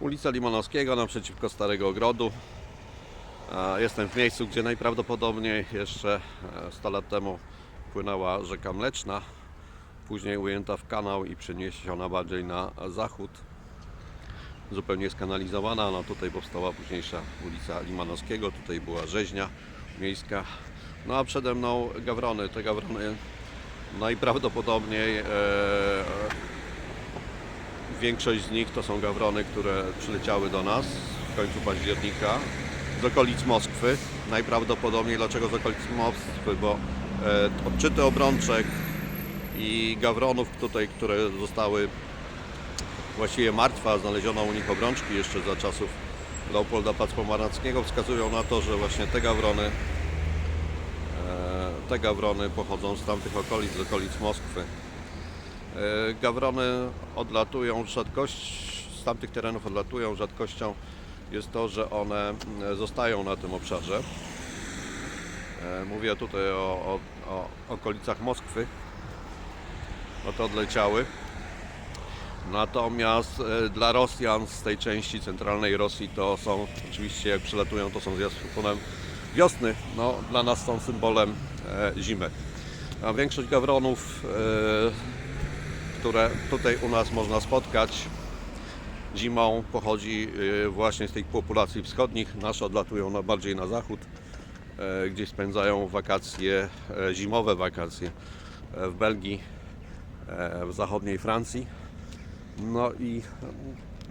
Ulica Limanowskiego naprzeciwko Starego Ogrodu. A, Jestem w miejscu, gdzie najprawdopodobniej jeszcze e, 100 lat temu płynęła rzeka Mleczna, później ujęta w kanał i przeniesiona bardziej na zachód. Zupełnie skanalizowana, no tutaj powstała późniejsza ulica Limanowskiego, tutaj była rzeźnia miejska. No a przede mną gawrony. Te gawrony najprawdopodobniej e, Większość z nich to są gawrony, które przyleciały do nas w końcu października z okolic Moskwy. Najprawdopodobniej dlaczego z okolic Moskwy, bo e, odczyty obrączek i gawronów tutaj, które zostały właściwie martwe, a znaleziono u nich obrączki jeszcze za czasów Leopolda Pacpomarackiego wskazują na to, że właśnie te gawrony e, te gawrony pochodzą z tamtych okolic, z okolic Moskwy. E, Gawrony odlatują, rzadkość z tamtych terenów odlatują. Rzadkością jest to, że one mm, zostają na tym obszarze. E, Mówię tutaj o, o, o okolicach Moskwy. No to odleciały. Natomiast e, dla Rosjan z tej części centralnej Rosji to są oczywiście jak przylatują to są zwiastunem wiosny. No, dla nas są symbolem zimy. A większość gawronów które tutaj u nas można spotkać zimą pochodzi y, właśnie z tych populacji wschodnich. Nasze odlatują na, bardziej na zachód, e, gdzie spędzają wakacje, e, zimowe wakacje e, w Belgii, w zachodniej Francji. No i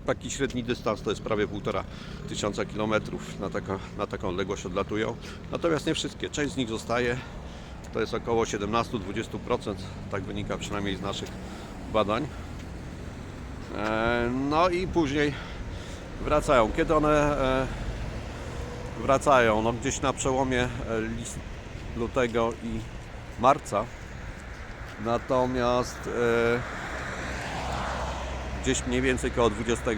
taki średni dystans to jest prawie półtora tysiąca kilometrów na, taka, na taką odległość odlatują. Natomiast nie wszystkie, część z nich zostaje. To jest około 17-20%, tak wynika przynajmniej z naszych badań. E, No i później wracają. Kiedy one e, wracają? No gdzieś na przełomie e, lutego i marca. Natomiast gdzieś mniej więcej koło 20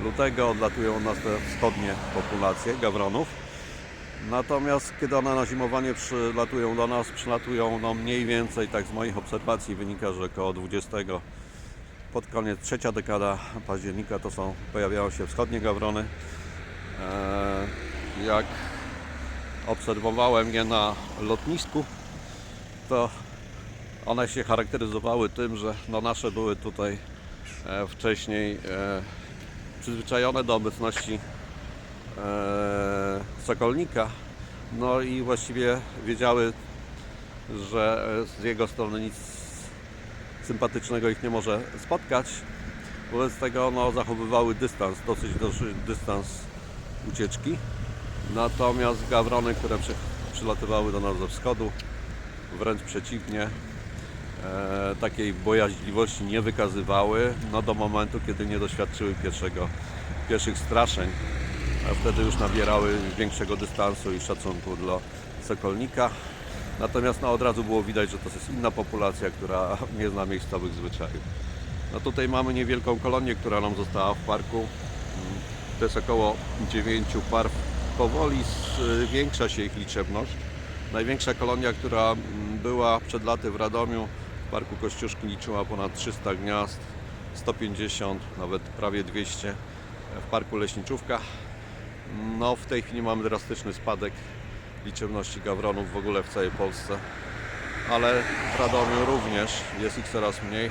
lutego odlatują nas te wschodnie populacje gawronów. Natomiast kiedy one na zimowanie przylatują do nas, przylatują no mniej więcej, tak z moich obserwacji wynika, że około 20 pod koniec, trzecia dekada października to są, pojawiają się wschodnie gawrony. Eee, Jak obserwowałem je na lotnisku, to one się charakteryzowały tym, że no nasze były tutaj e, wcześniej e, przyzwyczajone do obecności e, sokolnika. No i właściwie wiedziały, że z jego strony nic sympatycznego ich nie może spotkać. Wobec tego no, zachowywały dystans, dosyć duży dystans ucieczki. Natomiast gawrony, które przy, przylatywały do nas ze wschodu, wręcz przeciwnie, e, takiej bojaźliwości nie wykazywały, no do momentu, kiedy nie doświadczyły pierwszego, pierwszych straszeń, a wtedy już nabierały większego dystansu i szacunku dla sokolnika. Natomiast no, od razu było widać, że to jest inna populacja, która nie zna miejscowych zwyczajów. No tutaj mamy niewielką kolonię, która nam została w parku. Mm, To jest około 9 par. Powoli zwiększa się ich liczebność. Największa kolonia, która mm, była przed laty w Radomiu, w parku Kościuszki liczyła ponad 300 gniazd, 150, nawet prawie 200 w parku Leśniczówka. No w tej chwili mamy drastyczny spadek liczebności gawronów w ogóle w całej Polsce, ale w Radomiu również jest ich coraz mniej.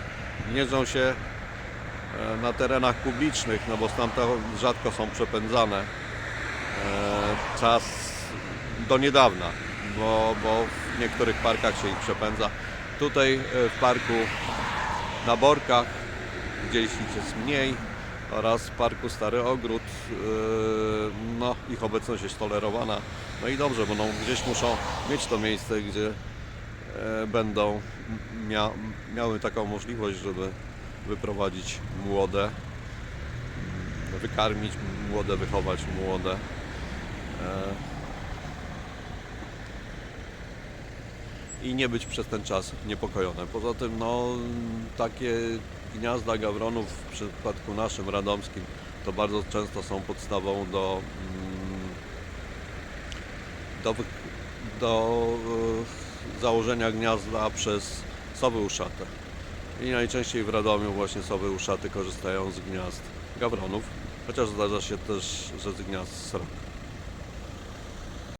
Gnieżdżą się e, na terenach publicznych, no bo stamtąd rzadko są przepędzane. E, Czas do niedawna, bo, bo w niektórych parkach się ich przepędza. Tutaj e, w parku na Borkach gdzieś ich jest mniej oraz w parku Stary Ogród no ich obecność jest tolerowana no i dobrze, bo no, gdzieś muszą mieć to miejsce, gdzie e, będą mia miały taką możliwość, żeby wyprowadzić młode, wykarmić młode, wychować młode. E, i nie być przez ten czas niepokojone. Poza tym no, takie gniazda gawronów w przypadku naszym radomskim to bardzo często są podstawą do, mm, do, do e, założenia gniazda przez sowy uszate. I najczęściej w Radomiu właśnie sowy uszaty korzystają z gniazd gawronów. chociaż zdarza się też, że z dnia z roku.